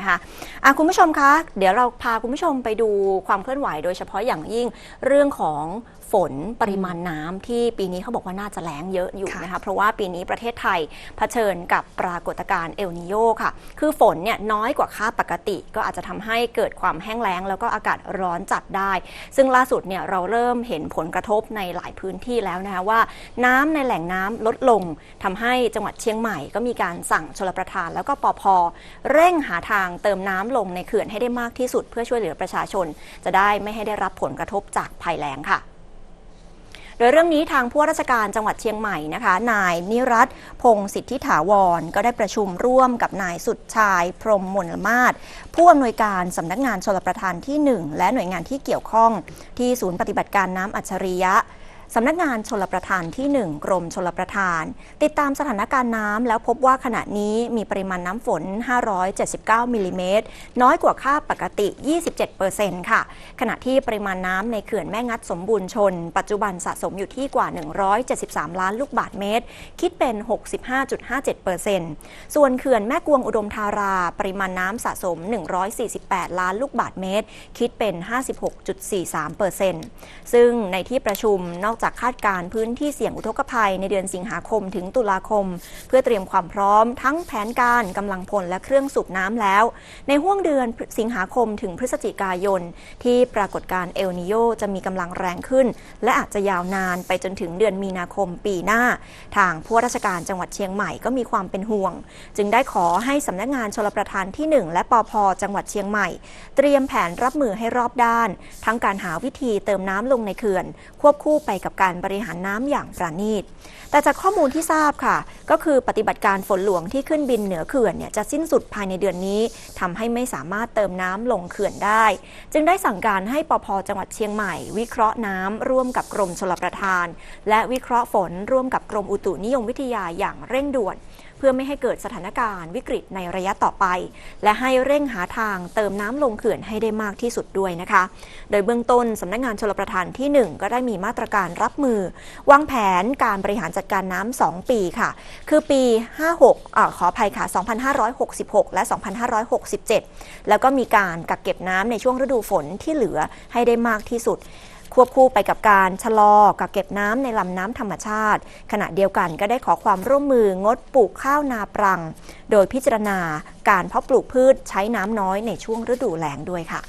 นะคะอะคุณผู้ชมคะ เดี๋ยวเราพาคุณผู้ชมไปดูความเคลื่อนไหวโดยเฉพาะอย่างยิ่งเรื่องของฝนปริมาณน้ำที่ปีนี้เขาบอกว่าน่าจะแล้งเยอะอยู่ค่ะนะคะเพราะว่าปีนี้ประเทศไทยเผชิญกับปรากฏการณ์เอลนิโยค่ะ คือฝนเนี่ยน้อยกว่าค่าปกติ ก็อาจจะทำให้เกิดความแห้งแล้ง แล้วก็อากาศร้อนจัดได้ ซึ่งล่าสุดเนี่ยเราเริ่มเห็นผลกระทบในหลายพื้นที่แล้วนะคะว่า น้ำในแหล่งน้ำลดลงทำให้จังหวัดเชียงใหม่ ก็มีการสั่งชลประทานแล้วก็ปอพเร่งหาทางเติมน้ำลงในเขื่อนให้ได้มากที่สุดเพื่อช่วยเหลือประชาชน จะได้ไม่ให้ได้รับผลกระทบจากภัยแล้งค่ะโดยเรื่องนี้ทางผู้ราชการจังหวัดเชียงใหม่นะคะ นายนิรัตพงศิทธิถาวร ก็ได้ประชุมร่วมกับนายสุดชาย พรมมนลมาศผู้อำนวยการสำนักงานชลประทานที่ 1 และหน่วยงานที่เกี่ยวข้อง ที่ศูนย์ปฏิบัติการน้ำอัจฉริยะ สำนักงานชลประทานที่ 1 กรมชลประทาน ติดตามสถานการณ์น้ำแล้วพบว่าขณะนี้มีปริมาณน้ำฝน 579มิลลิเมตรน้อยกว่าค่าปกติ 27%ค่ะ ขณะที่ปริมาณน้ำในเขื่อนแม่งัดสมบูรณ์ชน ปัจจุบันสะสมอยู่ที่กว่า 173 ล้านลูกบาศก์เมตร คิดเป็น 65.57%ส่วนเขื่อนแม่กวงอุดมธารา ปริมาณน้ำสะสม 148 ล้านลูกบาศก์เมตร คิดเป็น 56.43%ซึ่งในที่ประชุมนอกจากคาดการณ์พื้นที่เสี่ยงอุทกภัยในเดือนสิงหาคมถึงตุลาคม เพื่อเตรียมความพร้อมทั้งแผนการกำลังพลและเครื่องสูบน้ำแล้ว ในห่วงเดือนสิงหาคมถึงพฤศจิกายน ที่ปรากฏการเอลนิโยจะมีกำลังแรงขึ้น และอาจจะยาวนานไปจนถึงเดือนมีนาคมปีหน้า ทางผู้ราชการจังหวัดเชียงใหม่ก็มีความเป็นห่วง จึงได้ขอให้สำนักงานชลประทานที่ 1 และปอพจังหวัดเชียงใหม่ เตรียมแผนรับมือให้รอบด้าน ทั้งการหาวิธีเติมน้ำลงในเขื่อน ควบคู่ไปกับการบริหารน้ำอย่างประณีต แต่จากข้อมูลที่ทราบค่ะ ก็คือปฏิบัติการฝนหลวงที่ขึ้นบินเหนือเขื่อนเนี่ยจะสิ้นสุดภายในเดือนนี้ทำให้ไม่สามารถเติมน้ำลงเขื่อนได้ จึงได้สั่งการให้ปพจังหวัดเชียงใหม่ วิเคราะห์น้ำร่วมกับกรมชลประทาน และวิเคราะห์ฝนร่วมกับกรมอุตุนิยมวิทยาอย่างเร่งด่วนเพื่อไม่ให้เกิดสถานการณ์วิกฤตในระยะต่อไป และให้เร่งหาทางเติมน้ำลงเขื่อนให้ได้มากที่สุดด้วยนะคะ โดยเบื้องต้นสำนักงานชลประทานที่ 1 ก็ได้มีมาตรการรับมือ วางแผนการบริหารจัดการน้ำ2ปีค่ะคือปี 56อขออภัยค่ะ 2566 และ 2567 แล้วก็มีการกักเก็บน้ำในช่วงฤดูฝนที่เหลือให้ได้มากที่สุดควบคู่ไปกับการชะลอกักเก็บน้ำในลำน้ำธรรมชาติ ขณะเดียวกันก็ได้ขอความร่วมมืองดปลูกข้าวนาปรัง โดยพิจารณาการเพาะปลูกพืชใช้น้ำน้อยในช่วงฤดูแล้งด้วยค่ะ